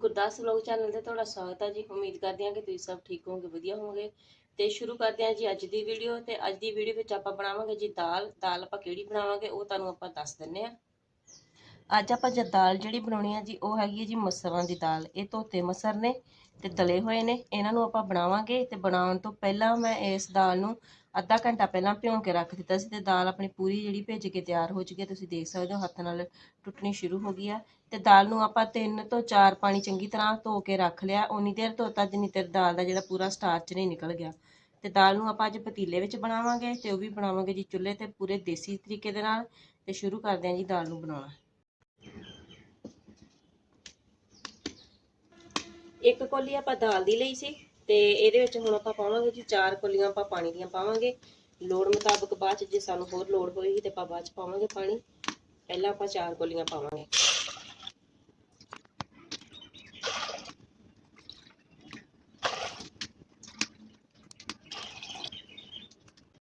Gurdas vlog channel ਤੇ ਤੁਹਾਡਾ ਸਵਾਗਤ ਹੈ ਜੀ। ਉਮੀਦ ਕਰਦੇ ਹਾਂ ਕਿ ਤੁਸੀਂ ਸਭ ਠੀਕ ਹੋਵੋਗੇ, ਵਧੀਆ ਹੋਵੋਗੇ। ਤੇ ਸ਼ੁਰੂ ਕਰਦੇ ਹਾਂ ਜੀ ਅੱਜ ਦੀ ਵੀਡੀਓ। ਤੇ ਅੱਜ ਦੀ ਵੀਡੀਓ ਵਿੱਚ ਆਪਾਂ ਬਣਾਵਾਂਗੇ ਜੀ ਦਾਲ। ਦਾਲ ਆਪਾਂ ਕਿਹੜੀ ਬਣਾਵਾਂਗੇ, ਉਹ ਤੁਹਾਨੂੰ ਆਪਾਂ ਦੱਸ ਦਿੰਨੇ ਆ ਅੱਜ ਆਪਾਂ ਜੇ ਦਾਲ ਜਿਹੜੀ ਬਣਾਉਣੀ ਆ ਜੀ, ਉਹ ਹੈਗੀ ਹੈ ਜੀ ਮਸਰਾਂ ਦੀ ਦਾਲ। ਇਹ ਧੋਤੇ ਮਸਰ ਨੇ ਤੇ ਦਲੇ ਹੋਏ ਨੇ। ਇਹਨਾਂ ਨੂੰ ਆਪਾਂ ਬਣਾਵਾਂਗੇ ਤੇ ਬਣਾਉਣ ਤੋਂ ਪਹਿਲਾਂ ਮੈਂ ਇਸ ਦਾਲ ਨੂੰ ਅੱਧਾ ਘੰਟਾ ਪਹਿਲਾਂ ਭਿਉਂ ਕੇ ਰੱਖ ਦਿੱਤਾ ਸੀ ਤੇ ਦਾਲ ਆਪਣੀ ਪੂਰੀ ਜਿਹੜੀ ਭਿੱਜ ਕੇ ਤਿਆਰ ਹੋ ਚੁੱਕੀ ਹੈ। ਤੁਸੀਂ ਦੇਖ ਸਕਦੇ ਹੋ ਹੱਥ ਨਾਲ ਟੁੱਟਣੀ ਸ਼ੁਰੂ ਹੋ ਗਈ ਹੈ। ਤੇ ਦਾਲ ਨੂੰ ਆਪਾਂ ਤਿੰਨ ਤੋਂ ਚਾਰ ਪਾਣੀ ਚੰਗੀ ਤਰ੍ਹਾਂ ਧੋ ਕੇ ਰੱਖ ਲਿਆ। ਉਨੀ ਦੇਰ ਧੋਤਾ ਜਿੰਨੀ ਦੇਰ ਦਾਲ ਦਾ ਜਿਹੜਾ ਪੂਰਾ ਸਟਾਰਚ ਨਹੀਂ ਨਿਕਲ ਗਿਆ। ਤੇ ਦਾਲ ਨੂੰ ਆਪਾਂ ਅੱਜ ਪਤੀਲੇ ਵਿੱਚ ਬਣਾਵਾਂਗੇ ਤੇ ਉਹ ਵੀ ਬਣਾਵਾਂਗੇ ਜੀ ਚੁੱਲ੍ਹੇ ਤੇ ਪੂਰੇ ਦੇਸੀ ਤਰੀਕੇ ਦੇ ਨਾਲ ਤੇ ਸ਼ੁਰੂ ਕਰਦੇ ਹਾਂ ਜੀ ਦਾਲ ਨੂੰ ਬਣਾਉਣਾ। ਇੱਕ ਕੋਲੀ ਆਪਾਂ ਦਾਲ ਦੀ ਲਈ ਸੀ। ਤੇ ਇਹਦੇ ਵਿੱਚ ਹੁਣ ਆਪਾਂ ਪਾਵਾਂਗੇ ਜੀ ਚਾਰ ਕੋਲੀਆਂ ਆਪਾਂ ਪਾਣੀ ਦੀਆਂ ਪਾਵਾਂਗੇ। ਲੋੜ ਮੁਤਾਬਕ ਬਾਅਦ ਚ ਜੇ ਸਾਨੂੰ ਹੋਰ ਲੋੜ ਹੋਏਗੀ ਤੇ ਆਪਾਂ ਬਾਅਦ ਚ ਪਾਵਾਂਗੇ ਪਾਣੀ। ਪਹਿਲਾਂ ਆਪਾਂ ਚਾਰ ਕੋਲੀਆਂ ਪਾਵਾਂਗੇ।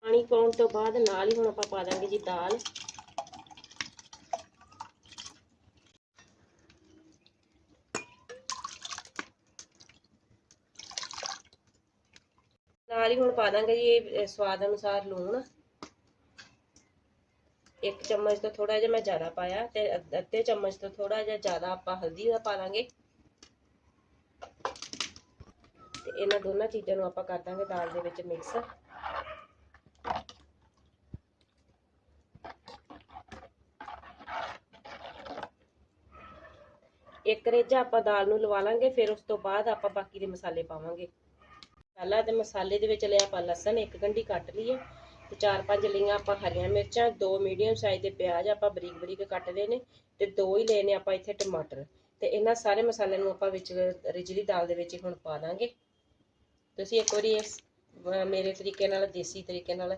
ਪਾਣੀ ਪਾਉਣ ਤੋਂ ਬਾਅਦ ਨਾਲ ਹੀ ਹੁਣ ਆਪਾਂ ਪਾ ਦਾਂਗੇ ਜੀ ਦਾਲ। ਨਾਲ ਹੀ ਹੁਣ ਪਾ ਦਾਂਗੇ ਜੀ ਇਹ ਸਵਾਦ ਅਨੁਸਾਰ ਲੂਣ। ਇੱਕ ਚਮਚ ਤੋਂ ਥੋੜਾ ਜਿਹਾ ਮੈਂ ਜ਼ਿਆਦਾ ਪਾਇਆ ਤੇ ਅੱਧੇ ਚਮਚ ਤੋਂ ਥੋੜਾ ਜਿਹਾ ਜ਼ਿਆਦਾ ਆਪਾਂ ਹਲਦੀ ਦਾ ਪਾ ਦਾਂਗੇ। ਤੇ ਇਹਨਾਂ ਦੋਨਾਂ ਚੀਜ਼ਾਂ ਨੂੰ ਆਪਾਂ ਕਰ ਦਾਂਗੇ ਦਾਲ ਦੇ ਵਿੱਚ ਮਿਕਸ। ਇੱਕ ਰੇਜਾ ਆਪਾਂ ਦਾਲ ਨੂੰ ਲਵਾ ਲਾਂਗੇ, ਫਿਰ ਉਸ ਤੋਂ ਬਾਅਦ ਆਪਾਂ ਬਾਕੀ ਦੇ ਮਸਾਲੇ ਪਾਵਾਂਗੇ। ਮਸਾਲਾ ਤੇ ਮਸਾਲੇ ਦੇ ਵਿੱਚ ਲਿਆ ਆਪਾਂ ਲਸਣ, ਇੱਕ ਗੰਢੀ ਕੱਟ ਲਈਏ। ਤੇ ਚਾਰ ਪੰਜ ਲਈਆਂ ਆਪਾਂ ਹਰੀਆਂ ਮਿਰਚਾਂ, ਦੋ ਮੀਡੀਅਮ ਸਾਈਜ਼ ਦੇ ਪਿਆਜ਼ ਆਪਾਂ ਬਰੀਕ ਬਰੀਕ ਕੱਟ ਲਏ ਨੇ ਤੇ ਦੋ ਹੀ ਲਏ ਨੇ ਆਪਾਂ ਇੱਥੇ ਟਮਾਟਰ। ਤੇ ਇਹਨਾਂ ਸਾਰੇ ਮਸਾਲਿਆਂ ਨੂੰ ਆਪਾਂ ਵਿੱਚ ਰਿਜਲੀ ਦਾਲ ਦੇ ਵਿੱਚ ਹੁਣ ਪਾ ਦਾਂਗੇ। ਤੁਸੀਂ ਇੱਕ ਵਾਰੀ ਇਸ ਮੇਰੇ ਤਰੀਕੇ ਨਾਲ, ਦੇਸੀ ਤਰੀਕੇ ਨਾਲ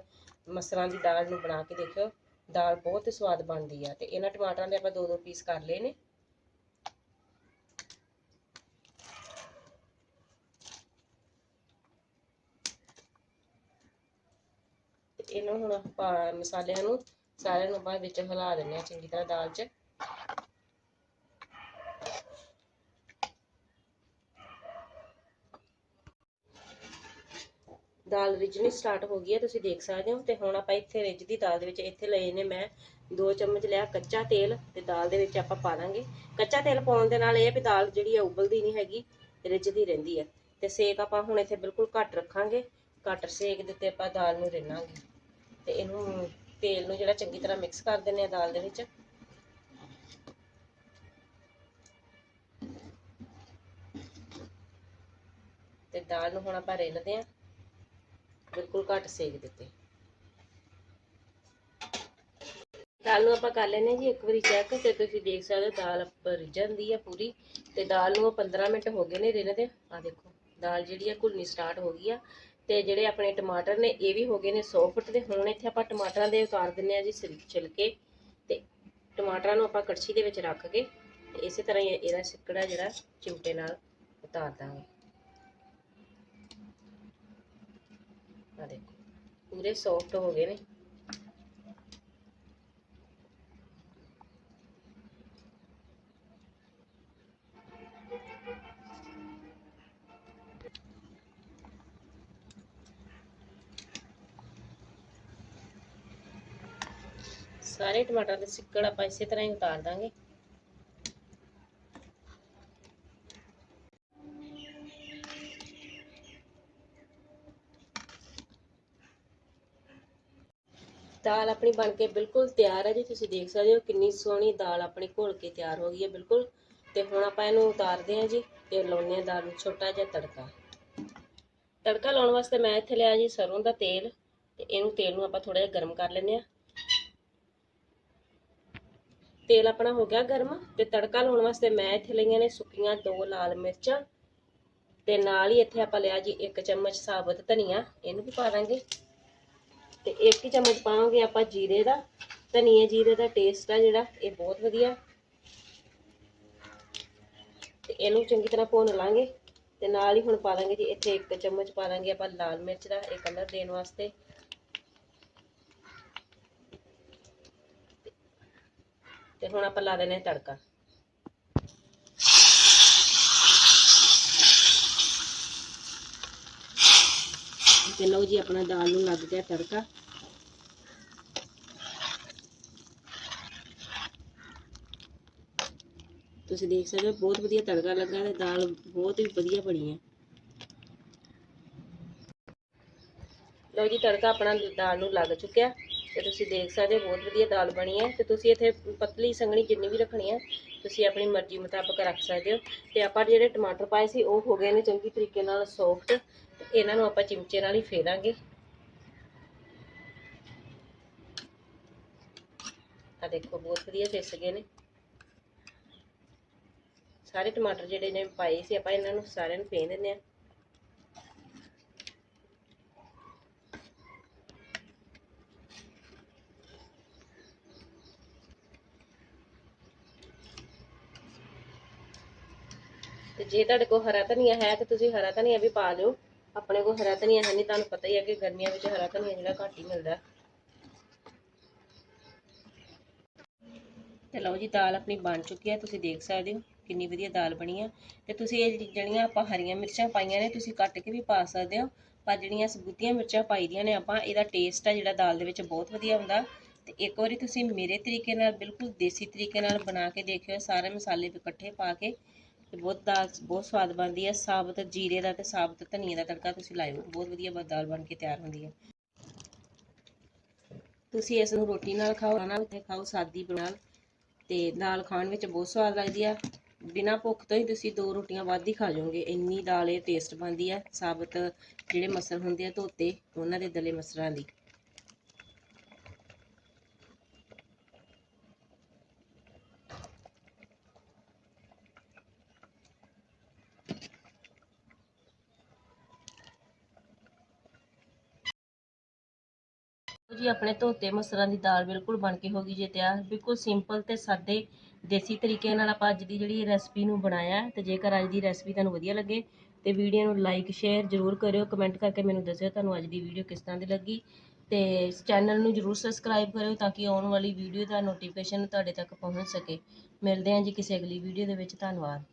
ਮਸਰਾਂ ਦੀ ਦਾਲ ਨੂੰ ਬਣਾ ਕੇ ਦੇਖਿਓ। ਦਾਲ ਬਹੁਤ ਸਵਾਦ ਬਣਦੀ ਆ ਤੇ ਇਹਨਾਂ ਟਮਾਟਰਾਂ ਦੇ ਆਪਾਂ ਦੋ ਦੋ ਪੀਸ ਕਰ ਲਏ ਨੇ। ਇਹਨੂੰ ਹੁਣ ਆਪਾਂ ਮਸਾਲਿਆਂ ਨੂੰ ਸਾਰਿਆਂ ਨੂੰ ਆਪਾਂ ਵਿੱਚ ਹਿਲਾ ਦਿੰਦੇ ਆ ਚੰਗੀ ਤਰ੍ਹਾਂ ਦਾਲ 'ਚ। ਦਾਲ ਰਿੱਝਣੀ ਸਟਾਰਟ ਹੋ ਗਈ ਹੈ, ਤੁਸੀਂ ਦੇਖ ਸਕਦੇ ਹੋ ਤੇ ਹੁਣ ਆਪਾਂ ਇੱਥੇ ਰਿੱਝਦੀ ਦਾਲ ਦੇ ਵਿੱਚ ਇੱਥੇ ਲਏ ਨੇ ਮੈਂ 2 ਚਮਚ ਲਿਆ ਕੱਚਾ ਤੇਲ ਤੇ ਦਾਲ ਦੇ ਵਿੱਚ ਆਪਾਂ ਪਾ ਦਾਂਗੇ। ਕੱਚਾ ਤੇਲ ਪਾਉਣ ਦੇ ਨਾਲ ਇਹ ਵੀ ਦਾਲ ਜਿਹੜੀ ਆ ਉਬਲਦੀ ਨਹੀਂ ਹੈਗੀ, ਰਿੱਝਦੀ ਰਹਿੰਦੀ ਹੈ। ਤੇ ਸੇਕ ਆਪਾਂ ਹੁਣ ਇੱਥੇ ਬਿਲਕੁਲ ਘੱਟ ਰੱਖਾਂਗੇ, ਘੱਟ ਸੇਕ ਦੇ ਉੱਤੇ ਆਪਾਂ ਦਾਲ ਨੂੰ ਰਿੰਨਾਂਗੇ। ਤੇ ਇਹਨੂੰ ਤੇਲ ਨੂੰ ਜਿਹੜਾ ਚੰਗੀ ਤਰ੍ਹਾਂ ਮਿਕਸ ਕਰ ਦਿੰਨੇ ਆ ਦਾਲ ਦੇ ਵਿੱਚ। ਤੇ ਦਾਲ ਨੂੰ ਹੁਣ ਆਪਾਂ ਰਿੰਨਦੇ ਆ ਬਿਲਕੁਲ ਘੱਟ ਸੇਕ ਦਿੱਤੇ। ਦਾਲ ਨੂੰ ਆਪਾਂ ਕਰ ਲੈਨੇ ਜੀ, ਇੱਕ ਵਾਰੀ ਚੈੱਕ ਤੇ ਤੁਸੀਂ ਦੇਖ ਸਕਦੇ ਹੋ ਦਾਲ ਰਿੱਝ ਜਾਂਦੀ ਆ ਪੂਰੀ। ਤੇ ਦਾਲ ਨੂੰ 15 ਮਿੰਟ ਹੋ ਗਏ ਨੇ ਰਿੰਨਦੇ। ਆ ਦੇਖੋ, ਦਾਲ ਜਿਹੜੀ ਆ ਘੁਲਣੀ ਸਟਾਰਟ ਹੋ ਗਈ ਆ। ਤੇ ਜਿਹੜੇ ਆਪਣੇ ਟਮਾਟਰ ਨੇ, ਇਹ ਵੀ ਹੋ ਗਏ ਨੇ ਸੌਫਟ ਤੇ ਹੁਣ ਇੱਥੇ ਆਪਾਂ ਟਮਾਟਰਾਂ ਦੇ ਉਤਾਰ ਦਿੰਨੇ ਆ ਜੀ ਸਿਲ- ਛਿਲਕੇ ਤੇ ਟਮਾਟਰਾਂ ਨੂੰ ਆਪਾਂ ਕੜਛੀ ਦੇ ਵਿੱਚ ਰੱਖ ਕੇ ਤੇ ਇਸੇ ਤਰ੍ਹਾਂ ਹੀ ਇਹਦਾ ਸਿੱਕੜਾ ਜਿਹੜਾ ਚਿਮਟੇ ਨਾਲ ਉਤਾਰ ਦਾਂਗੇ। ਆ ਦੇਖੋ, ਪੂਰੇ ਸੌਫਟ ਹੋ ਗਏ ਨੇ। ਸਾਰੇ ਟਮਾਟਰ ਦੇ ਸਿੱਕੜ ਆਪਾਂ ਇਸੇ ਤਰ੍ਹਾਂ ਹੀ ਉਤਾਰ ਦਾਂਗੇ। ਦਾਲ ਆਪਣੀ ਬਣ ਕੇ ਬਿਲਕੁਲ ਤਿਆਰ ਹੈ ਜੀ, ਤੁਸੀਂ ਦੇਖ ਸਕਦੇ ਹੋ ਕਿੰਨੀ ਸੋਹਣੀ ਦਾਲ ਆਪਣੀ ਘੋਲ ਕੇ ਤਿਆਰ ਹੋ ਗਈ ਹੈ ਬਿਲਕੁਲ। ਤੇ ਹੁਣ ਆਪਾਂ ਇਹਨੂੰ ਉਤਾਰਦੇ ਹਾਂ ਜੀ ਤੇ ਲਾਉਂਦੇ ਹਾਂ ਦਾਲ ਨੂੰ ਛੋਟਾ ਜਿਹਾ ਤੜਕਾ। ਤੜਕਾ ਲਾਉਣ ਵਾਸਤੇ ਮੈਂ ਇੱਥੇ ਲਿਆ ਜੀ ਸਰੋਂ ਦਾ ਤੇਲ ਤੇ ਇਹਨੂੰ ਤੇਲ ਨੂੰ ਆਪਾਂ ਥੋੜਾ ਜਿਹਾ ਗਰਮ ਕਰ ਲੈਂਦੇ ਆ ਤੇਲ ਆਪਣਾ ਹੋ ਗਿਆ ਗਰਮ ਤੇ ਤੜਕਾ ਲਾਉਣ ਵਾਸਤੇ ਮੈਂ ਇੱਥੇ ਲਈਆਂ ਨੇ ਸੁੱਕੀਆਂ ਦੋ ਲਾਲ ਮਿਰਚਾਂ ਤੇ ਨਾਲ ਹੀ ਇੱਥੇ ਆਪਾਂ ਲਿਆ ਜੀ ਇੱਕ ਚਮਚ ਸਾਬਤ ਧਨੀਆ, ਇਹਨੂੰ ਵੀ ਪਾ ਦਾਂਗੇ। ਤੇ ਇੱਕ ਹੀ ਚਮਚ ਪਾਵਾਂਗੇ ਆਪਾਂ ਜੀਰੇ ਦਾ। ਧਨੀਏ ਜੀਰੇ ਦਾ ਟੇਸਟ ਆ ਜਿਹੜਾ, ਇਹ ਬਹੁਤ ਵਧੀਆ। ਤੇ ਇਹਨੂੰ ਚੰਗੀ ਤਰ੍ਹਾਂ ਭੁੰਨ ਲਾਂਗੇ। ਤੇ ਨਾਲ ਹੀ ਹੁਣ ਪਾ ਦਾਂਗੇ ਜੀ, ਇੱਥੇ ਇੱਕ ਚਮਚ ਪਾ ਦਾਂਗੇ ਆਪਾਂ ਲਾਲ ਮਿਰਚ ਦਾ ਇਹ ਕਲਰ ਦੇਣ ਵਾਸਤੇ। ਤੇ ਹੁਣ ਆਪਾਂ ਲਾ ਦੇਣੇ ਤੜਕਾ। ਤੇ ਲਓ ਜੀ, ਆਪਣਾ ਦਾਲ ਨੂੰ ਲੱਗ ਗਿਆ ਤੜਕਾ। ਤੁਸੀਂ ਦੇਖ ਸਕਦੇ ਹੋ, ਬਹੁਤ ਵਧੀਆ ਤੜਕਾ ਲੱਗਾ ਤੇ ਦਾਲ ਬਹੁਤ ਹੀ ਵਧੀਆ ਬਣੀ ਹੈ। ਲਓ ਜੀ, ਤੜਕਾ ਆਪਣਾ ਦਾਲ ਨੂੰ ਲੱਗ ਚੁੱਕਿਆ। ਤੇ ਤੁਸੀਂ ਦੇਖ ਸਕਦੇ ਹੋ, ਬਹੁਤ ਵਧੀਆ ਦਾਲ ਬਣੀ ਹੈ ਤੇ ਤੁਸੀਂ ਇੱਥੇ ਪਤਲੀ ਸੰਘਣੀ ਜਿੰਨੀ ਵੀ ਰੱਖਣੀ ਹੈ, ਤੁਸੀਂ ਆਪਣੀ ਮਰਜ਼ੀ ਮੁਤਾਬਕ ਰੱਖ ਸਕਦੇ ਹੋ। ਤੇ ਆਪਾਂ ਜਿਹੜੇ ਟਮਾਟਰ ਪਾਏ ਸੀ, ਉਹ ਹੋ ਗਏ ਨੇ ਚੰਗੀ ਤਰੀਕੇ ਨਾਲ ਸੌਫਟ ਇਹਨਾਂ ਨੂੰ ਆਪਾਂ ਚਿਮਚੇ ਨਾਲ ਹੀ ਫੇਰਾਂਗੇ ਆ ਦੇਖੋ, ਬਹੁਤ ਵਧੀਆ ਫਿਸ ਗਏ ਨੇ। ਸਾਰੇ ਟਮਾਟਰ ਜਿਹੜੇ ਨੇ ਪਾਏ ਸੀ, ਆਪਾਂ ਇਹਨਾਂ ਨੂੰ ਸਾਰਿਆਂ ਨੂੰ ਫੇਰ ਦਿੰਦੇ ਆ ਤੇ ਜੇ ਤੁਹਾਡੇ ਕੋਲ ਹਰਾ ਧਨੀਆ ਹੈ ਤੇ ਤੁਸੀਂ ਹਰਾ ਧਨੀਆ ਵੀ ਪਾ ਲਿਓ। ਆਪਣੇ ਕੋਲ ਹਰਾ ਧਨੀਆ ਹੈ ਨਹੀਂ, ਤੁਹਾਨੂੰ ਪਤਾ ਹੀ ਹੈ ਕਿ ਗਰਮੀਆਂ ਵਿੱਚ ਹਰਾ ਧਨੀਆ ਜਿਹੜਾ ਘੱਟ ਹੀ ਮਿਲਦਾ। ਤੇ ਲਓ ਜੀ, ਦਾਲ ਆਪਣੀ ਬਣ ਚੁੱਕੀ ਹੈ, ਤੁਸੀਂ ਦੇਖ ਸਕਦੇ ਹੋ ਕਿੰਨੀ ਵਧੀਆ ਦਾਲ ਬਣੀ ਹੈ ਤੇ ਤੁਸੀਂ ਇਹ ਜਿਹੜੀਆਂ ਆਪਾਂ ਹਰੀਆਂ ਮਿਰਚਾਂ ਪਾਈਆਂ ਨੇ, ਤੁਸੀਂ ਕੱਟ ਕੇ ਵੀ ਪਾ ਸਕਦੇ ਹੋ। ਪਰ ਜਿਹੜੀਆਂ ਸਬੂਤੀਆਂ ਮਿਰਚਾਂ ਪਾਈ ਦੀਆਂ ਨੇ ਆਪਾਂ, ਇਹਦਾ ਟੇਸਟ ਆ ਜਿਹੜਾ ਦਾਲ ਦੇ ਵਿੱਚ ਬਹੁਤ ਵਧੀਆ ਹੁੰਦਾ। ਤੇ ਇੱਕ ਵਾਰੀ ਤੁਸੀਂ ਮੇਰੇ ਤਰੀਕੇ ਨਾਲ, ਬਿਲਕੁਲ ਦੇਸੀ ਤਰੀਕੇ ਨਾਲ ਬਣਾ ਕੇ ਦੇਖਿਓ ਸਾਰੇ ਮਸਾਲੇ ਇਕੱਠੇ ਪਾ ਕੇ। ਤੇ ਬਹੁਤ ਦਾਲ ਬਹੁਤ ਸਵਾਦ ਬਣਦੀ ਹੈ ਸਾਬਤ ਜੀਰੇ ਦਾ ਤੇ ਸਾਬਤ ਧਨੀਏ ਦਾ ਤੜਕਾ ਤੁਸੀਂ ਲਾਇਓ। ਬਹੁਤ ਵਧੀਆ ਦਾਲ ਬਣ ਕੇ ਤਿਆਰ ਹੁੰਦੀ ਹੈ ਤੁਸੀਂ ਇਸ ਨੂੰ ਰੋਟੀ ਨਾਲ ਖਾਓ ਨਾਲ ਤੇ ਖਾਓ, ਸਾਦੀ ਨਾਲ। ਤੇ ਦਾਲ ਖਾਣ ਵਿੱਚ ਬਹੁਤ ਸਵਾਦ ਲੱਗਦੀ ਆ। ਬਿਨਾਂ ਭੁੱਖ ਤੋਂ ਹੀ ਤੁਸੀਂ ਦੋ ਰੋਟੀਆਂ ਵੱਧ ਹੀ ਖਾ ਜਾਓਗੇ। ਇੰਨੀ ਦਾਲ ਇਹ ਟੇਸਟ ਬਣਦੀ ਆ। ਸਾਬਤ ਜਿਹੜੇ ਮਸਰ ਹੁੰਦੇ ਆ ਧੋਤੇ, ਉਹਨਾਂ ਦੇ ਦਲੇ ਮਸਰਾਂ ਦੀ। ਜੀ ਆਪਣੇ ਧੋਤੇ ਮਸਰਾਂ ਦੀ ਦਾਲ ਬਿਲਕੁਲ ਬਣ ਕੇ ਹੋ ਗਈ ਜੇ ਤਿਆਰ। ਬਿਲਕੁਲ ਸਿੰਪਲ ਤੇ ਸਾਦੇ ਦੇਸੀ ਤਰੀਕੇ ਨਾਲ ਆਪਾਂ ਅੱਜ ਦੀ ਜਿਹੜੀ ਰੈਸਪੀ ਨੂੰ ਬਣਾਇਆ ਹੈ। ਤੇ ਜੇਕਰ ਅੱਜ ਦੀ ਰੈਸਪੀ ਤੁਹਾਨੂੰ ਵਧੀਆ ਲੱਗੇ ਤੇ ਵੀਡੀਓ ਨੂੰ ਲਾਈਕ ਸ਼ੇਅਰ ਜ਼ਰੂਰ ਕਰਿਓ। ਕਮੈਂਟ ਕਰਕੇ ਮੈਨੂੰ ਦੱਸਿਓ ਤੁਹਾਨੂੰ ਅੱਜ ਦੀ ਵੀਡੀਓ ਕਿਸ ਤਰ੍ਹਾਂ ਦੀ ਲੱਗੀ। ਤੇ ਚੈਨਲ ਨੂੰ ਜ਼ਰੂਰ ਸਬਸਕ੍ਰਾਈਬ ਕਰਿਓ ਤਾਂ ਕਿ ਆਉਣ ਵਾਲੀ ਵੀਡੀਓ ਦਾ ਨੋਟੀਫਿਕੇਸ਼ਨ ਤੁਹਾਡੇ ਤੱਕ ਪਹੁੰਚ ਸਕੇ। ਮਿਲਦੇ ਹਾਂ ਜੀ ਕਿਸੇ ਅਗਲੀ ਵੀਡੀਓ ਦੇ ਵਿੱਚ। ਧੰਨਵਾਦ।